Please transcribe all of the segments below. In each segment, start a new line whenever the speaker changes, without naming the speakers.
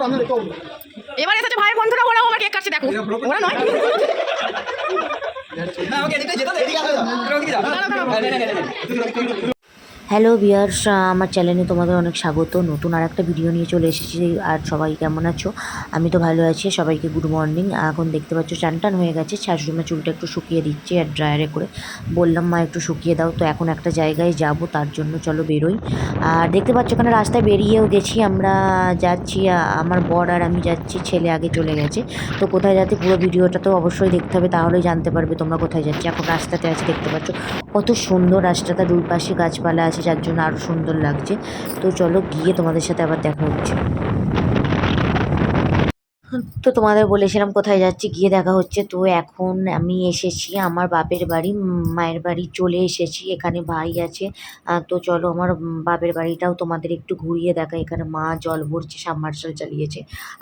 তারপর আমি দেখতে
এবার এসেছে ভাই বন্ধুরা ওরাও আমার কেক কাটছে দেখো। ওরা নয়।
না আমাকে এদিকে যেতে দে এদিকে আসো
হ্যালো বিয়ার্স আমার চ্যানেলে তোমাদের অনেক স্বাগত। নতুন আর একটা ভিডিও নিয়ে চলে এসেছি, আর সবাই কেমন আছো? আমি তো ভালো আছি, সবাইকে গুড মর্নিং এখন দেখতে পাচ্ছ টান হয়ে গেছে, শাশুড়িমা চুলটা একটু শুকিয়ে দিচ্ছে আর ড্রায়ারে করে। বললাম, মা, একটু শুকিয়ে দাও। তো এখন একটা জায়গায় যাব, তার জন্য চলো বেরোই। আর দেখতে পাচ্ছ, ওখানে রাস্তায় বেরিয়েও গেছি, আমরা যাচ্ছি আমার বর আর আমি যাচ্ছি, ছেলে আগে চলে গেছে। তো কোথায় যাতে পুরো ভিডিওটা তো অবশ্যই দেখতে হবে, তাহলেই জানতে পারবে তোমরা কোথায় যাচ্ছি। এখন রাস্তাতে আছি, দেখতে পাচ্ছ, কত সুন্দর রাস্তাটা দুই পাশে গাছপালা আছে যার জন্য আরও সুন্দর লাগছে। তো চলো গিয়ে তোমাদের সাথে আবার দেখা হচ্ছে। তো তোমাদের বলেছিলাম কোথায় যাচ্ছি, গিয়ে দেখা হচ্ছে। তো এখন আমি এসেছি আমার বাপের বাড়ি, মায়ের বাড়ি চলে এসেছি, এখানে ভাই আছে। তো চলো আমার বাপের বাড়িটাও তোমাদের একটু ঘুরিয়ে দেখাই। এখানে মা জল ভরছে সাবমার্শাল চালিয়েছে।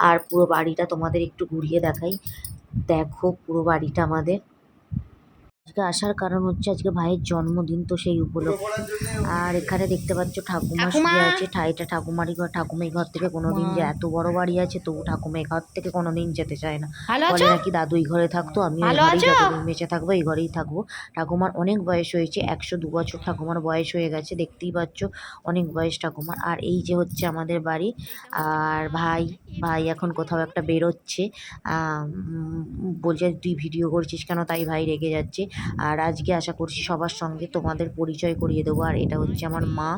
আর পুরো বাড়িটা তোমাদের একটু ঘুরিয়ে দেখাই। দেখো পুরো বাড়িটা আমাদের। আজকে আসার কারণ হচ্ছে আজকে ভাইয়ের জন্মদিন তো সেই উপলক্ষে। আর এখানে দেখতে পাচ্ছ ঠাকুমা। শুয়ে আছে ঠা- এটা ঠাকুমারই ঘর ঠাকুমা ঘর থেকে কোনোদিন যে এত বড় বাড়ি আছে তবু ঠাকুমা ঘর থেকে কোনোদিন যেতে চায় না। বলে নাকি দাদু এই ঘরে থাকতো আমি? বেঁচে থাকব এই ঘরেই থাকব। ঠাকুমার অনেক বয়স হয়েছে একশো দু বছর ঠাকুমার বয়স হয়ে গেছে দেখতেই পাচ্ছ অনেক বয়স ঠাকুমার। আর এই যে হচ্ছে আমাদের বাড়ি আর ভাই ভাই এখন কোথাও একটা বেরোচ্ছে বলছে তুই ভিডিও করছিস কেন তাই ভাই রেগে যাচ্ছে। আর আজকে আশা করছি সবার সঙ্গে তোমাদের পরিচয় করিয়ে দেবো। আর এটা হচ্ছে আমার মা।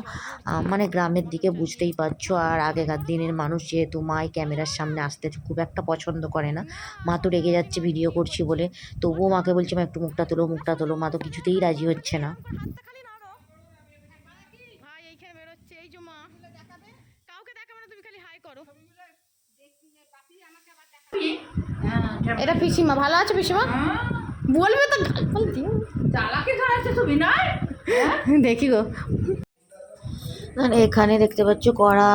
মানে গ্রামের দিকে বুঝতেই পারছ। আর আগেকার দিনের মানুষ যেহেতু মাই ক্যামেরার সামনে আসতে খুব একটা পছন্দ করে না। মা তো রেগে যাচ্ছে ভিডিও করছি বলে। তবুও মাকে বলছে মা একটু মুখটা তোলো মুখটা তোলো। মা তো কিছুতেই রাজি হচ্ছে না।
ভাই এইখানে বেরোচ্ছে। এই যে মা। কাউকে দেখাবে না তুমি খালি হাই করো। এটা পিসিমা ভালো আছে পিসিমা? বলবে তো
চালাকি ধরাচ্ছে তুমি নয়
দেখি গো।
আর এখানে দেখতে পাচ্ছ কড়া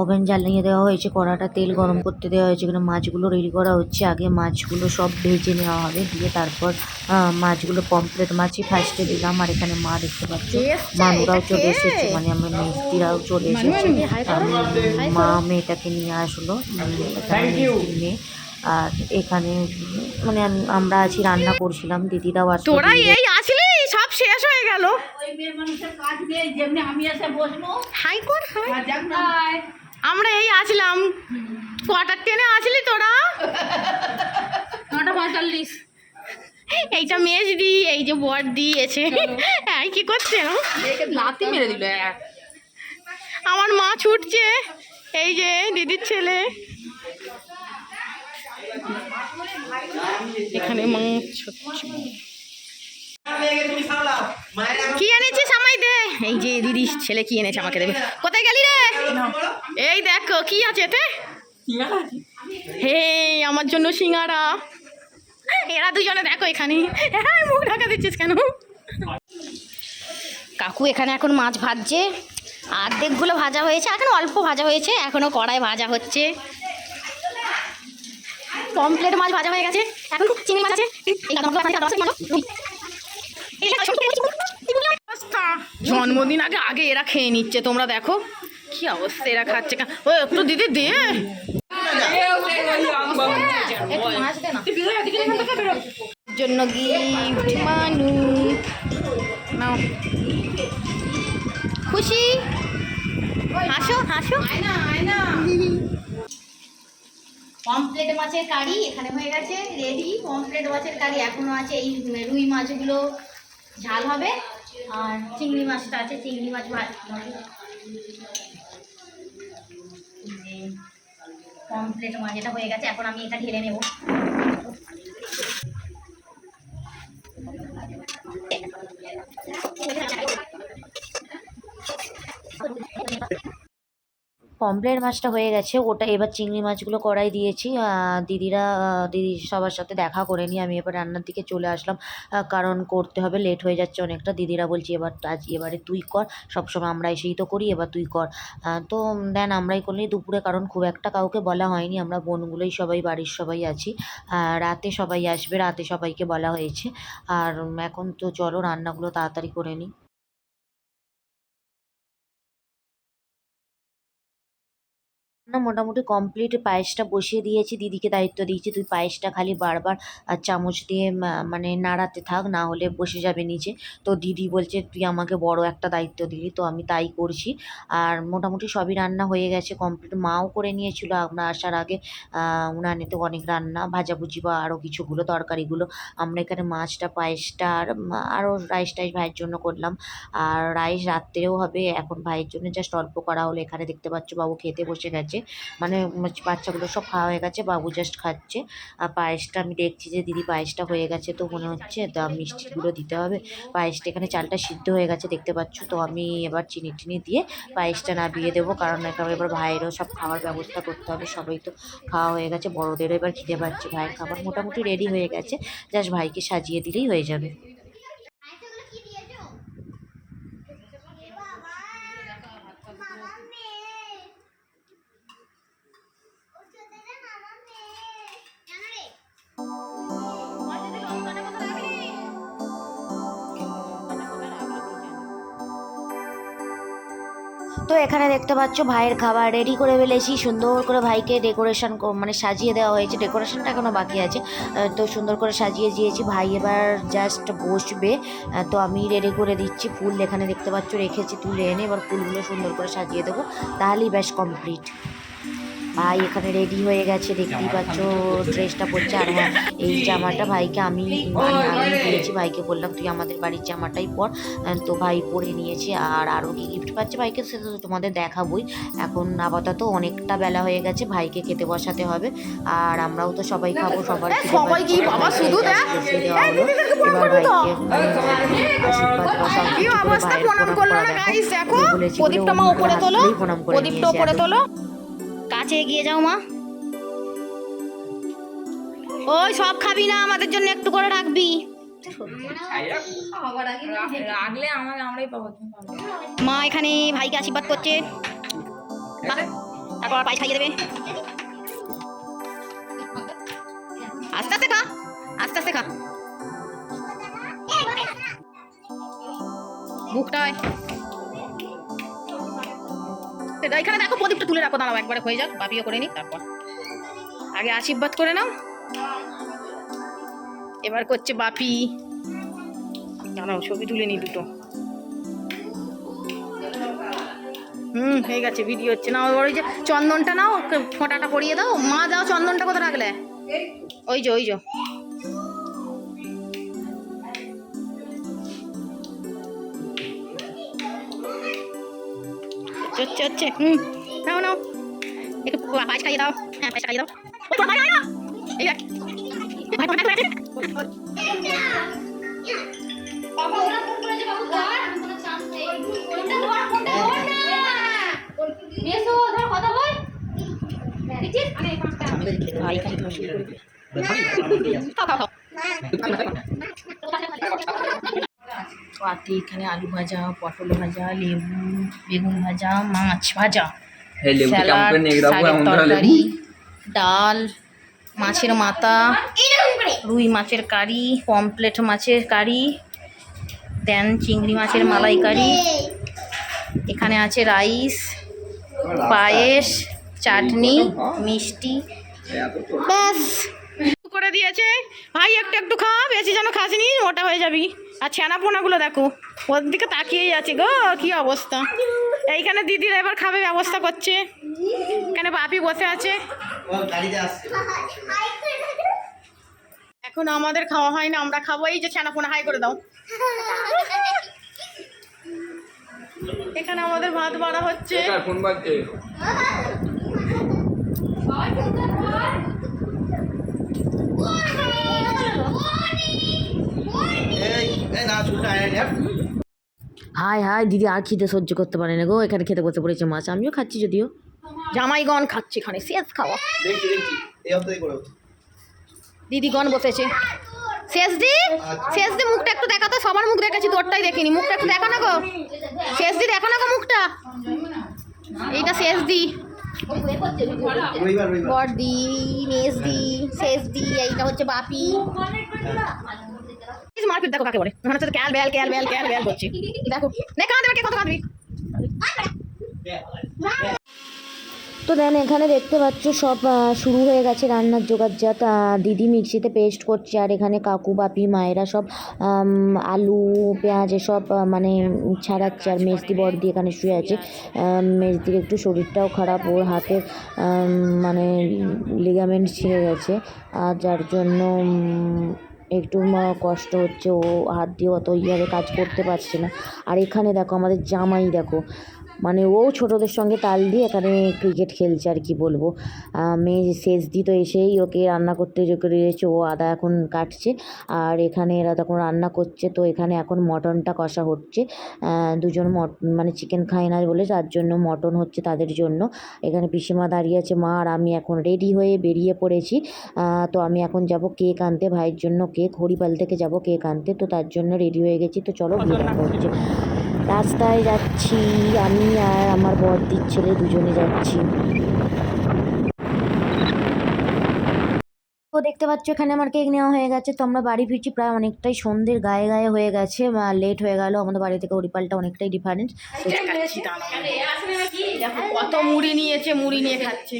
ওভেন জ্বালিয়ে দেওয়া হয়েছে। কড়াটা তেল গরম করতে দেওয়া হয়েছে। এখানে মাছগুলো রেডি করা হচ্ছে। আগে মাছগুলো সব ভেজে নেওয়া হবে। দিয়ে তারপর আহ, মাছগুলো পমপ্লেট মাছই ফার্স্টে দিলাম। আর এখানে মা দেখতে পাচ্ছ মানুরাও চলে এসেছে। মানে আমার মিস্ত্রিরাও চলে এসেছে। মা মেয়েটাকে নিয়ে আসলো। মেয়ে আর এখানে মানে আমরা আছি রান্না করছিলাম দিদিরাও আসলো।
তোরা এই আসলি? সব শেষ হয়ে গেল।
ওই মেয়ে মানুষের কাজ নেই যেমনি আমি এসে বসবো।
হাই কর আমরা এই আসলাম। কোয়ার্টার টেনে আসলি তোরা?
নটা পঁয়তাল্লিশ।
এইটা মেজ দি এই যে বর দিয়েছে হ্যাঁ কি করছে?
লাতি মেরে দিল
আমার মা ছুটছে। এই যে দিদির ছেলে। এখানে মাছ কি এনেছিস আমায় দে? এই যে দিদি ছেলে কি এনেছে আমাকে দেবে। কোথায় গেলি রে? এই দেখো, কি আছে এতে? হে, আমার জন্য সিঙ্গারা। এরা দুজনে দেখো এখানে। হ্যাঁ মুখ ঢাকা দিচ্ছিস কেন? কাকু এখানে এখন মাছ ভাজছে। অর্ধেকগুলো ভাজা হয়েছে, এখন অল্প ভাজা হয়েছে এখনও কড়াই ভাজা হচ্ছে। কমপ্লেট মাছ ভাজা হয়ে গেছে। এখন চিংড়ি মাছ আছে। এই। জন্মদিন আগে আগে এরা খেয়ে নিচ্ছে তোমরা দেখো। কি অবস্থা এরা খাচ্ছে কা- ও একটু দিদি দে। একটু মাছ দে না জন্য গিফট মানু। নাও। খুশি? হাসো হাসো। পমপ্লেট মাছের কারি, এখানে হয়ে গেছে রেডি। পমপ্লেট মাছের কারি এখনও আছে, এই রুই মাছগুলো ঝাল হবে। আর চিংড়ি মাছটা আছে, চিংড়ি মাছ ভাজ পমপ্লেট মাছ, এটা হয়ে গেছে, এখন আমি এটা ঢেলে নেব।
পমপ্লেট মাছটা হয়ে গেছে, ওটা এবার চিংড়ি মাছগুলো কড়াই দিয়েছি। দিদিরা দিদি সবার সাথে দেখা করে নিয়ে আমি এবার রান্নার দিকে চলে আসলাম। কারণ করতে হবে লেট হয়ে যাচ্ছে অনেকটা। দিদিরা বলছি, এবার আজ, এবারে তুই কর, সবসময় আমরা এসেই তো করি, এবার তুই কর। তো দেন আমরাই করলি দুপুরে কারণ খুব একটা কাউকে বলা হয়নি, আমরা বোনগুলোই সবাই, বাড়ির সবাই আছি। রাতে সবাই আসবে, রাতে সবাইকে বলা হয়েছে। আর এখন তো চলো, রান্নাগুলো তাড়াতাড়ি করে নিই। না, মোটামুটি কমপ্লিট পায়েসটা বসিয়ে দিয়েছি। দিদিকে দায়িত্ব দিয়েছি, তুই পায়েসটা খালি বারবার চামচ দিয়ে মানে নাড়াতে থাক, না হলে বসে যাবে নিচে। তো দিদি বলছে, তুই আমাকে বড় একটা দায়িত্ব দিলি, তো আমি তাই করছি। আর মোটামুটি সবই রান্না হয়ে গেছে কমপ্লিট মাও করে নিয়েছিল আমরা আসার আগে উনানেতে অনেক রান্না, ভাজাভুজি বা আরও কিছুগুলো তরকারিগুলো। আমরা এখানে মাছটা, পায়েসটা আর আরও রাইস টাইস ভাইয়ের জন্য করলাম। আর রাইস রাত্রেও হবে, এখন ভাইয়ের জন্য জাস্ট অল্প করা হলো এখানে দেখতে পাচ্ছ বাবু খেতে বসে গেছে। মানে বাচ্চাগুলো সব খাওয়া হয়ে গেছে, বাবু জাস্ট খাচ্ছে। আর পায়েসটা আমি দেখছি যে দিদি পায়েসটা হয়ে গেছে তো মনে হচ্ছে তা মিষ্টিগুলো দিতে হবে। পায়েসটা এখানে চালটা সিদ্ধ হয়ে গেছে, দেখতে পাচ্ছ তো আমি এবার চিনি টিনি দিয়ে পায়েসটা না নাবিয়ে দেবো, কারণ এবার ভাইয়েরও সব খাওয়ার ব্যবস্থা করতে হবে, সবাই তো খাওয়া হয়ে গেছে, বড়োদেরও এবার খিদে পাচ্ছে। ভাইয়ের খাবার মোটামুটি রেডি হয়ে গেছে জাস্ট ভাইকে সাজিয়ে দিলেই হয়ে যাবে। এখানে দেখতে পাচ্ছ ভাইয়ের খাবার রেডি করে ফেলেছি। সুন্দর করে ভাইকে ডেকোরেশন মানে সাজিয়ে দেওয়া হয়েছে। ডেকোরেশনটা এখনও বাকি আছে। তো সুন্দর করে সাজিয়ে দিয়েছি। ভাই এবার জাস্ট বসবে। তো আমি রেডি করে দিচ্ছি ফুল। এখানে দেখতে পাচ্ছ, রেখেছি তুলে এনে। এবার ফুলগুলো সুন্দর করে সাজিয়ে দেবো। তাহলেই বেশ কমপ্লিট ভাই এখানে রেডি হয়ে গেছে দেখতেই পাচ্ছ ড্রেসটা পরছে। আর হ্যাঁ এই জামাটা ভাইকে আমি আমি দিয়েছি। ভাইকে বললাম তুই আমাদের বাড়ির জামাটাই পর। তো ভাই পরে নিয়েছে। আর আরও কি গিফট পাচ্ছে ভাইকে সেটা তো তোমাদের দেখাবই। এখন আপাতত অনেকটা বেলা হয়ে গেছে ভাইকে খেতে বসাতে হবে। আর আমরাও তো সবাই খাব সবার
সবাই কি বাবা শুধু প্রণাম
প্রণাম
করল না গাইস দেখো
বলেছি
প্রদীপটা মা উপরে তোলো। প্রদীপটা উপরে তোলো। কাছে এগিয়ে যাও মা। ওই সব খাবি না আমাদের জন্য একটু করে রাখবি। মা এখানে ভাইকে আশীর্বাদ করছে। তারপর পায়েস খাইয়ে দেবে। আস্তে আস্তে খা আস্তে আস্তে খা। বুকটায় সেটা এখানে দেখো প্রদীপটা তুলে রাখো, দাঁড়াও, একবারে হয়ে যাক, বাপিও করে নি তারপর। আগে আশীর্বাদ করে নাও। এবার করছে বাপি। দাঁড়াও, ছবি তুলে নি দুটো। হুম, হয়ে গেছে ভিডিও হচ্ছে। না ওই যে চন্দনটা নাও, ফোঁটাটা পরিয়ে দাও। মা, দাও, চন্দনটা কোথায় রাখলে? ওই যে ওই যে। হচ্ছে হচ্ছে। হুম নাও নাও। একটু পায়েস খাইয়ে দাও। হ্যাঁ পায়েস খাইয়ে দাও। ওই তোর ভাই আয় না। এই দেখ। ভাই, ভাই, ভাই। খাও, খাও, খাও। পাতে এখানে আলু ভাজা পটল ভাজা লেবু বেগুন ভাজা মাছ ভাজা।
লেবু
তরকারি ডাল মাছের মাথা রুই মাছের কারি পমপ্লেট মাছের কারি দেন চিংড়ি মাছের মালাইকারি। এখানে আছে রাইস পায়েস চাটনি মিষ্টি। ব্যাস। করে দিয়েছে। ভাই একটু একটু খা বেশি যেন খাসনি মোটা হয়ে যাবি। আর ছানা পোনাগুলো দেখো, ওর দিকে তাকিয়েই আছে গো, কি অবস্থা? এইখানে দিদির এবার খাবে, ব্যবস্থা করছে। এখানে বাপি বসে আছে। এখন আমাদের খাওয়া হয় না, আমরা খাব, এই যে ছানা পোনা হাই করে দাও। এখানে আমাদের ভাত বাড়া হচ্ছে।
হাই হাই দিদি আর খিদে সহ্য করতে পারে না গো। এখানে খেতে বসে পড়েছে মাছ। আমিও খাচ্ছি যদিও।
জামাইগণ খাচ্ছে এখানে। শেষ খাওয়া। দিদিগণ বসেছে। শেষ দি? শেষ দি মুখটা একটু দেখাতো সবার মুখ দেখেছি তোরটাই দেখিনি। মুখটা একটু দেখা না গো। শেষ দি দেখা না গো মুখটা? এইটা শেষ দি। বড়দি মেজ দি শেষ দি এইটা হচ্ছে বাপি। মারপিট দেখো কাকে বলে। মনে হচ্ছে call bell call bell call bell করছে। দেখো নে কাঁদবে কে কত কাঁদবি
তো দেন এখানে দেখতে পাচ্ছ সব শুরু হয়ে গেছে রান্নার জোগাড়জাত আহ, দিদি মিক্সিতে পেস্ট করছে আর এখানে কাকু বাপি মায়েরা সব আলু পেঁয়াজ এসব মানে ছাড়াচ্ছে আর মেজদি বড়দি এখানে শুয়ে আছে। মেজদির একটু শরীরটাও খারাপ ওর আম, মানে লিগামেন্ট ছিঁড়ে গেছে। আর যার জন্য একটু কষ্ট হচ্ছে, ও হাত দিয়ে অত ইয়েভাবে কাজ করতে পারছে না। আর এখানে দেখো আমাদের জামাই দেখো মানে ও ছোটদের সঙ্গে তাল দিয়ে এখানে ক্রিকেট খেলছে আর কি বলব। মেয়ে শেষ দি তো এসেই ওকে রান্না করতে করে ও আদা এখন কাটছে আর এখানে এরা তখন রান্না করছে। তো এখানে এখন মটনটা কষা হচ্ছে। দুজন মট মানে চিকেন খায় না বলে তার জন্য মটন হচ্ছে তাদের জন্য। এখানে পিসিমা দাঁড়িয়ে আছে, মা আর আমি এখন রেডি হয়ে বেরিয়ে পড়েছি। তো আমি এখন যাব কেক আনতে, ভাইয়ের জন্য কেক হরিপাল থেকে যাব কেক আনতে। তো তার জন্য রেডি হয়ে গেছি। তো চলো হচ্ছে রাস্তায় যাচ্ছি আমি আর আমার বড়দির ছেলে দুজনে যাচ্ছি। তো দেখতে পাচ্ছ এখানে আমার কেক নেওয়া হয়ে গেছে। তো আমরা বাড়ি ফিরছি প্রায় অনেকটাই সন্ধ্যের গায়ে গায়ে হয়ে গেছে লেট হয়ে গেল। আমাদের বাড়ি থেকে হরিপালটা অনেকটাই ডিফারেন্স
কত মুড়ি নিয়েছে মুড়ি নিয়ে খাচ্ছে।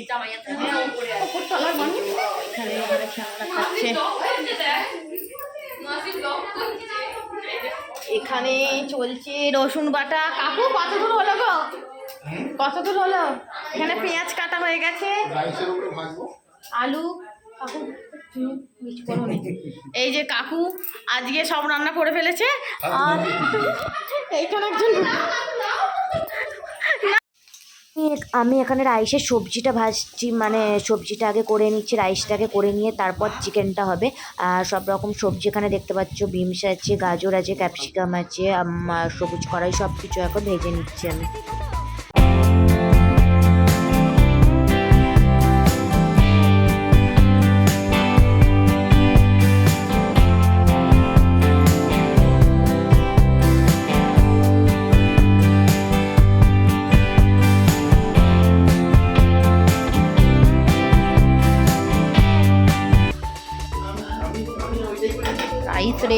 এখানে চলছে রসুন বাটা। কাকু, কত দূর হলো গো? কত দূর হলো? এখানে পেঁয়াজ কাটা হয়ে গেছে। আলু, কাকু। এই যে কাকু আজকে সব রান্না করে ফেলেছে। আর এইখানে একজন
আমি- আমি এখানে রাইসের সবজিটা ভাজছি মানে সবজিটা আগে করে নিচ্ছি, রাইসটাকে করে নিয়ে তারপর চিকেনটা হবে। আর সব রকম সবজি এখানে দেখতে পাচ্ছ, বিমস আছে, গাজর আছে, ক্যাপসিকাম আছে সবুজ কড়াই সব কিছু এখন ভেজে নিচ্ছি আমি।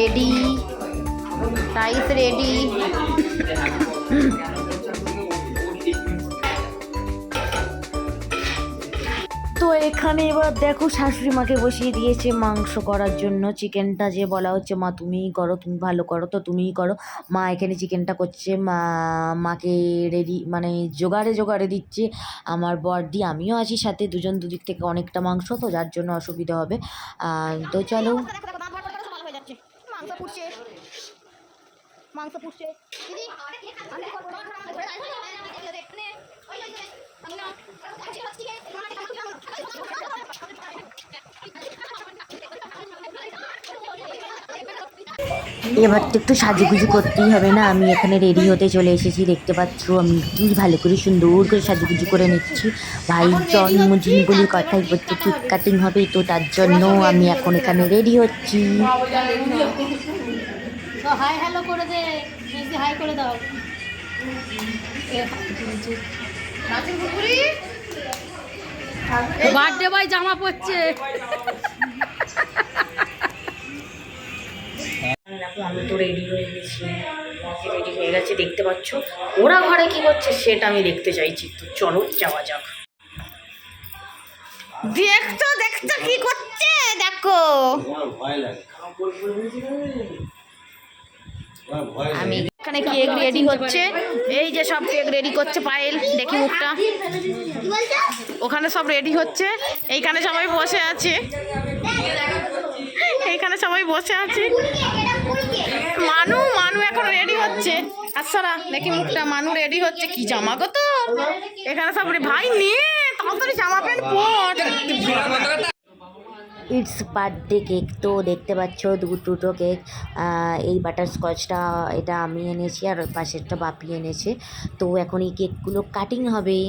রেডি রাইস রেডি
তো এখানে এবার দেখো শাশুড়ি মাকে বসিয়ে দিয়েছে মাংস করার জন্য। চিকেনটা যে বলা হচ্ছে, মা, তুমিই করো, তুমি ভালো করো, তো তুমিই করো। মা এখানে চিকেনটা করছে, মা, মাকে রেডি মানে জোগাড়ে জোগাড়ে দিচ্ছে। আমার বড়দি, আমিও আছি সাথে, দুজন দুদিক থেকে অনেকটা মাংস, তো যার জন্য অসুবিধা হবে। তো চলো।
পুড়ছে। মাংস পুড়ছে। দিদি
এবার তো একটু সাজুগুজু করতেই হবে না? আমি এখানে রেডি হতে চলে এসেছি দেখতে পাচ্ছ আমি কি ভালো করে সুন্দর করে সাজুগুজু করে নিচ্ছি। ভাই জন্মদিন বলে কথাই বলছে কেক কাটিং হবে তো তার জন্য আমি এখন এখানে রেডি হচ্ছি।
হাই হ্যালো করে দে হাই করে দাও। বার্থডে বয় জামা পরছে।
আমি তো রেডি হয়ে গেছি রেডি হয়ে গেছে, দেখতে পাচ্ছ। ওরা ঘরে কি করছে সেটা আমি দেখতে চাইছি। তো চলো, যাওয়া যাক। দেখতো দেখতো কি করছে? দেখো। আমি এখানে কেক রেডি হচ্ছে এই যে সব কেক রেডি করছে পায়েল, দেখি মুখটা। ওখানে সব রেডি হচ্ছে। এইখানে সবাই বসে আছে। এইখানে সবাই বসে আছে। মানু মানু এখন রেডি হচ্ছে। আচ্ছা না দেখি মুখটা মানু রেডি হচ্ছে। কি জামা গো তো? এখানে সব ভাই নিয়ে তাড়াতাড়ি জামা প্যান্ট পর।
ইটস বার্থডে কেক তো দেখতে পাচ্ছ দুটো কেক এই বাটার স্কচটা এটা আমি এনেছি আর পাশেরটা বাপি এনেছে। তো এখন এই কেকগুলো কাটিং হবে।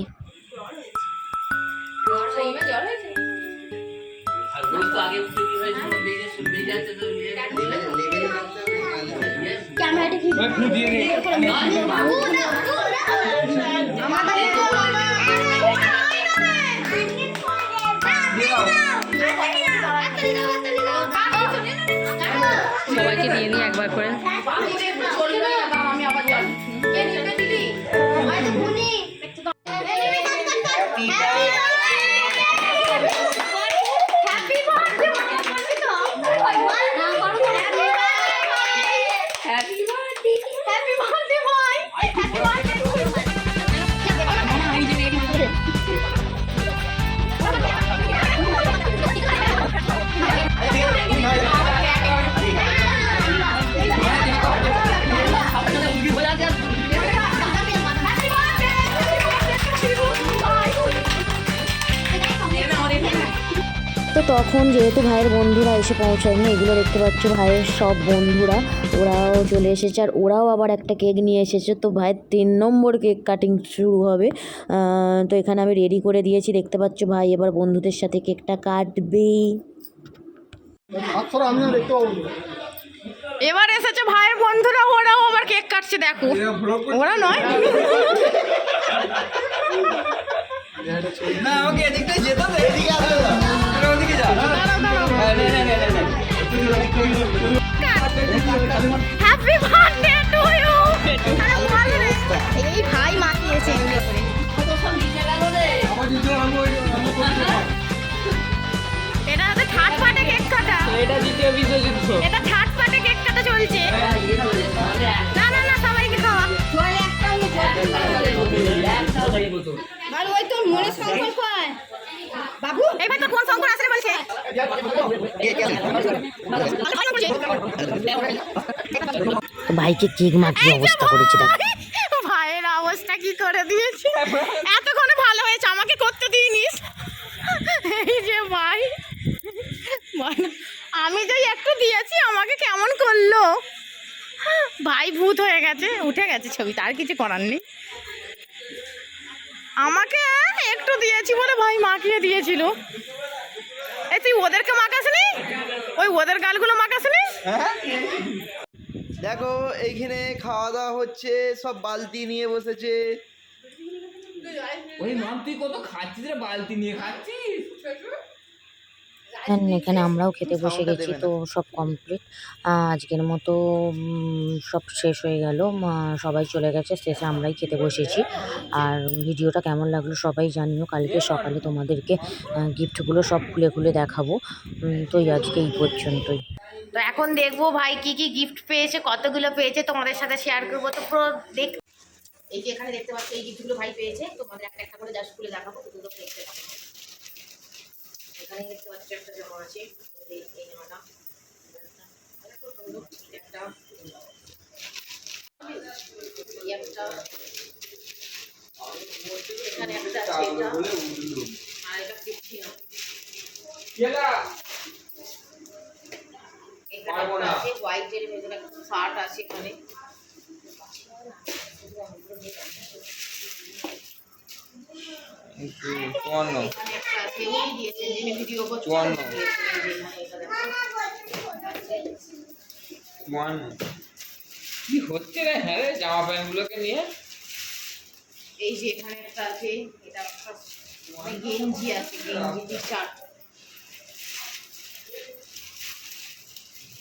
সবাইকে দিয়ে নিই একবার করে।
তখন যেহেতু ভাইয়ের বন্ধুরা এসে পৌঁছায়নি এগুলো দেখতে পাচ্ছ ভাইয়ের সব বন্ধুরা। ওরাও চলে এসেছে আর ওরাও আবার একটা কেক নিয়ে এসেছে। তো ভাইয়ের তিন নম্বর কেক কাটিং শুরু হবে। তো এখানে আমি রেডি করে দিয়েছি। দেখতে পাচ্ছ ভাই এবার বন্ধুদের সাথে কেকটা কাটবে
আমিও দেখতে পাবো।
এবার এসেছে ভাইয়ের বন্ধুরা ওরাও আবার কেক কাটছে দেখো। ওরা নয়।
না আমাকে এদিকটাই যেতে হবে এদিকে আসবে।
এটা হচ্ছে
এটা
থার্ড পার্টে কেক কাটা চলছে। না না না সবাইকে খাওয়া। বাবু এবার তো কোন শঙ্কর আসলে বলছে
তো ভাইকে কেক মাখিয়ে অবস্থা করেছে
ভাইয়ের অবস্থা কি করে দিয়েছে? এতক্ষণে ভালো হয়েছে আমাকে করতে দিইনিস এই যে ভাই আমি যে একটু দিয়েছি আমাকে কেমন করল? ভাই ভূত হয়ে গেছে উঠে গেছে ছবি তার কিছু করার নেই। আমাকে একটু দিয়েছি বলে ভাই মাখিয়ে দিয়েছিল। ওদেরকে মাখাসনি ওই ওদের গালগুলো মাখাসনি
দেখো এইখানে খাওয়া দাওয়া হচ্ছে সব বালতি নিয়ে বসেছে।
ওই মাম তুই কত খাচ্ছিস রে বালতি নিয়ে? খাচ্ছিস
এখানে এখানে আমরাও খেতে বসে গেছি তো সব কমপ্লিট আজকের মতো সব শেষ হয়ে গেল। সবাই চলে গেছে শেষে আমরাই খেতে বসেছি। আর ভিডিওটা কেমন লাগল সবাই জানিও কালকে সকালে তোমাদেরকে গিফটগুলো সব খুলে খুলে দেখাবো। তো এই আজকে এই পর্যন্তই।
তো এখন দেখব ভাই কি কি গিফট পেয়েছে কতগুলো পেয়েছে তোমাদের সাথে শেয়ার করব। তো পুরো দেখ এই যে এখানে দেখতে পাচ্ছ এই গিফটগুলো ভাই পেয়েছে। তোমাদের একটা একটা করে জাস্ট খুলে দেখাবো তো দুটো দেখতে পাবো এখানে দেখতে পাচ্ছ একটা জামা আছে এই এই জামাটা একটা একটা এখানে একটা আছে এটা আর এটা দেখছি না এখানে আছে হোয়াইটের ভেতরে একটা শার্ট আছে। এখানে
কি হচ্ছে রে? হ্যাঁ রে, জামা প্যান্ট গুলোকে নিয়ে।
এই যে এখানে একটা আছে, এটা মানে গেঞ্জি আছে গেঞ্জি টি শার্ট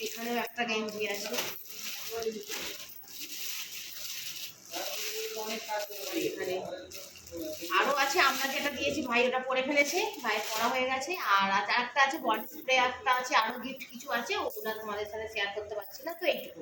এখানেও একটা গেঞ্জি আছে। এখানে। আরও আছে, আমরা যেটা দিয়েছি ভাই ওটা পরে ফেলেছে ভাই পড়া হয়ে গেছে। আর একটা আছে, বডি স্প্রে একটা আছে, আরও গিফট কিছু আছে, ওগুলো তোমাদের সাথে শেয়ার করতে পারছি না, তো এইটুকু